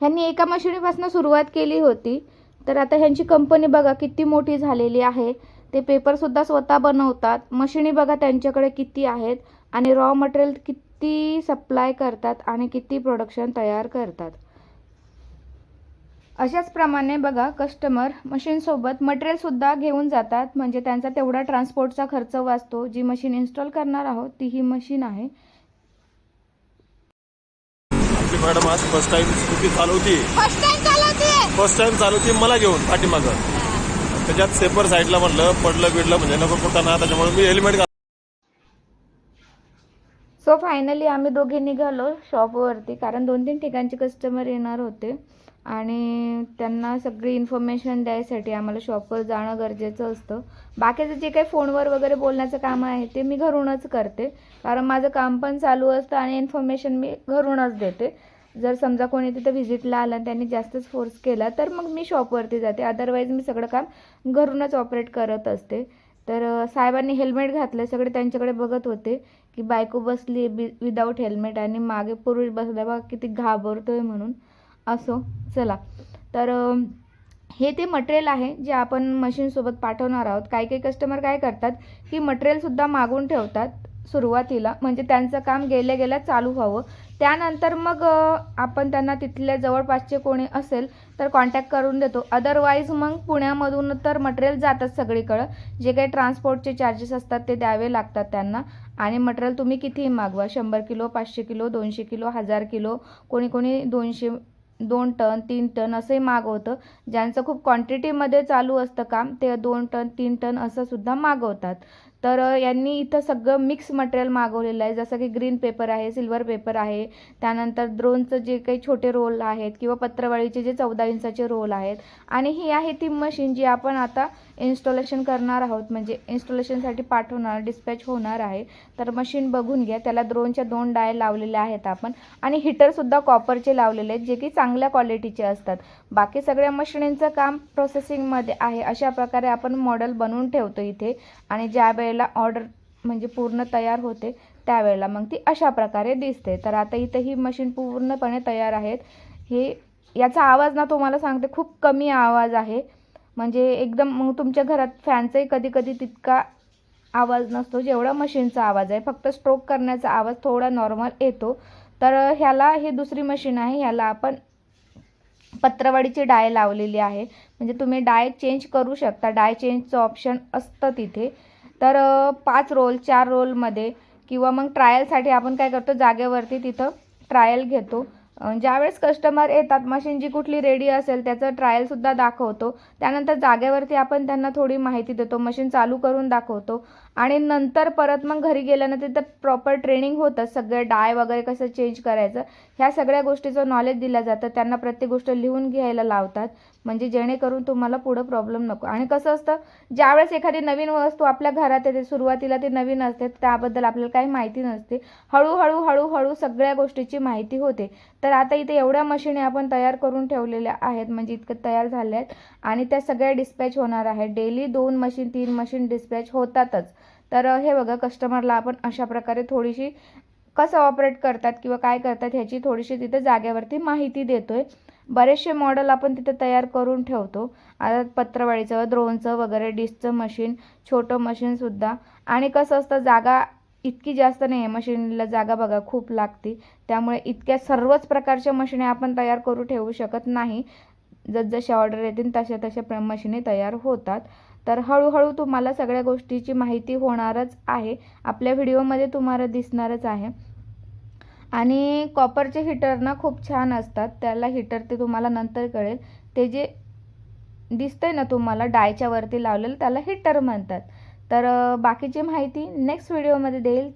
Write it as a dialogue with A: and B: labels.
A: ह्यांनी एका मशिनीपासून सुरुवात केली होती. तर आता ह्यांची कंपनी बघा किती मोठी झालेली आहे. ते पेपरसुद्धा स्वतः बनवतात. मशिनी बघा त्यांच्याकडे किती आहेत आणि रॉ मटेरियल किती सप्लाय करतात आणि किती प्रोडक्शन तयार करतात. अशाच प्रमाणे बघा कस्टमर मशीनसोबत मटेरियलसुद्धा घेऊन जातात. म्हणजे त्यांचा तेवढा ट्रान्सपोर्टचा खर्च वाचतो. जी मशीन इन्स्टॉल करणार आहोत ती ही मशीन आहे.
B: आपली मॅडम आज फर्स्ट टाइम स्कूटी चालवती.
C: फर्स्ट टाइम चालवते
B: फर्स्ट टाइम चालवती मला घेऊन पाठीमागं त्याच्यात सेपर साईडला म्हटलं पडलं बिडलं म्हणजे नको कुठं ना त्याच्यामुळे मी हेल्मेट
A: सो फायनली आम्ही दोघे निघालो शॉपवरती कारण दोन तीन ठिकाणचे कस्टमर येणार होते. आणि त्यांना सगळी इन्फॉर्मेशन द्यायसाठी आम्हाला शॉपवर जाणं गरजेचं असतं. बाकीचं जे काही फोनवर वगैरे बोलण्याचं काम आहे ते मी घरूनच करते. कारण माझं काम पण चालू असतं आणि इन्फॉर्मेशन मी घरूनच देते. जर समजा कोणी तिथं व्हिजिटला आलं आणि त्यांनी जास्तच फोर्स केला तर मग मी शॉपवरती जाते. अदरवाईज मी सगळं काम घरूनच ऑपरेट करत असते. तर साहेबांनी हेल्मेट घातलं सगळे त्यांच्याकडे बघत होते की बायको बसली बी विदाऊट हेल्मेट आणि मागे पुरुष बसला बघा किती घाबरतोय म्हणून. असो चला. तर हे ते मटेरियल आहे जे आपण मशीनसोबत पाठवणार आहोत. काही काही कस्टमर काय करतात की मटेरियलसुद्धा मागून ठेवतात सुरुवातीला. म्हणजे त्यांचं काम गेल्या गेल्या चालू व्हावं. त्यानंतर मग आपण त्यांना तिथल्या जवळपासचे कोणी असेल तर कॉन्टॅक्ट करून देतो. अदरवाईज मग पुण्यामधून तर मटेरियल जातात सगळीकडं. जे काही ट्रान्सपोर्टचे चार्जेस असतात ते द्यावे लागतात त्यांना. आणि मटेरियल तुम्ही कितीही मागवा. शंभर किलो पाचशे किलो दोनशे किलो हजार किलो कोणी कोणी दोनशे दोन टन तीन टन असंही मागवतं ज्यांचं खूप क्वांटिटीमध्ये चालू असतं काम ते दोन टन तीन टन असं सुद्धा मागवतात. तर यांनी इथं सगळं मिक्स मटेरियल मागवलेलं आहे. जसं की ग्रीन पेपर आहे सिल्वर पेपर आहे. त्यानंतर ड्रोनचं जे काही छोटे रोल आहेत किंवा पत्रवाळीचे जे चौदा इंचाचे रोल आहेत. आणि ही आहे ती मशीन जी आपण आता इन्स्टॉलेशन करणार आहोत. म्हणजे इन्स्टॉलेशनसाठी पाठवणार डिस्पॅच होणार आहे. तर मशीन बघून घ्या. त्याला द्रोनच्या दोन डाय लावलेले आहेत आपण. आणि हिटरसुद्धा कॉपरचे लावलेले आहेत जे की चांगल्या क्वालिटीचे असतात. बाकी सगळ्या मशिनींचं काम प्रोसेसिंगमध्ये आहे. अशा प्रकारे आपण मॉडेल बनवून ठेवतो इथे. आणि ज्या वेळेला ऑर्डर म्हणजे पूर्ण तयार होते त्यावेळेला मग ती अशा प्रकारे दिसते. तर आता इथे ही मशीन पूर्णपणे तयार आहेत. हे याचा आवाज ना तुम्हाला सांगते खूप कमी आवाज आहे. म्हणजे एकदम मग तुमच्या घरात फॅनचाही कधी कधी तितका आवाज नसतो जेवढा मशीनचा आवाज आहे. फक्त स्ट्रोक करण्याचा आवाज थोडा नॉर्मल येतो. तर ह्याला ही दुसरी मशीन आहे. ह्याला आपण पत्रवाडीची डाय लावलेली आहे. म्हणजे तुम्ही डाय चेंज करू शकता. डाय चेंजचं ऑप्शन असतं तिथे. तर पाच रोल चार रोलमध्ये किंवा मग ट्रायलसाठी आपण काय करतो? जागेवरती तिथं ट्रायल घेतो. ज्यावेळेस कस्टमर येतात मशीन जी कुठली रेडी असेल त्याचं ट्रायलसुद्धा दाखवतो. त्यानंतर जागेवरती आपण त्यांना थोडी माहिती देतो मशीन चालू करून दाखवतो. आणि नंतर परत मग घरी गेल्यानंतर तिथं प्रॉपर ट्रेनिंग होतं. सगळे डाय वगैरे कसं चेंज करायचं ह्या सगळ्या गोष्टीचं नॉलेज दिलं जातं. त्यांना प्रत्येक गोष्ट लिहून घ्यायला लावतात. म्हणजे जेणेकरून तुम्हाला पुढं प्रॉब्लेम नको. आणि कसं असतं ज्यावेळेस एखादी नवीन वस्तू आपल्या घरात येते सुरुवातीला ती नवीन असते त्याबद्दल आपल्याला काही माहिती नसते. हळूहळू हळूहळू सगळ्या गोष्टीची माहिती होते. तर आता इथे एवढ्या मशीनी आपण तयार करून ठेवलेल्या आहेत म्हणजे इतकं तयार झाल्या आहेत. आणि त्या सगळ्या डिस्पॅच होणार आहेत. डेली दोन मशीन तीन मशीन डिस्पॅच होतातच. तर हे बघा कस्टमरला आपण अशा प्रकारे थोडीशी कसं ऑपरेट करतात किंवा काय करतात ह्याची थोडीशी तिथं जागेवरती माहिती देतो आहे बरेचसे मॉडेल आपण तिथं तयार करून ठेवतो. आता पत्रवाळीचं द्रोणचं वगैरे डिशचं मशीन छोटं मशीनसुद्धा आणि कसं असतं जागा इतकी जास्त नाही आहे मशीनला जागा बघा खूप लागते. त्यामुळे इतक्या सर्वच प्रकारच्या मशिनी आपण तयार करू ठेवू शकत नाही. जसजसे ऑर्डर येतील तशा तशा प्र मशिनी तयार होतात. तर हळूहळू तुम्हाला सगळ्या गोष्टीची माहिती होणारच आहे. आपल्या व्हिडिओमध्ये तुम्हाला दिसणारच आहे. आणि कॉपरचे हिटर ना खूप छान असतात. त्याला हिटर ते तुम्हाला नंतर कळेल. ते जे दिसतंय ना तुम्हाला डायच्या वरती लावलेलं त्याला हिटर म्हणतात. तर बाकीची माहिती नेक्स्ट व्हिडिओमध्ये देईल.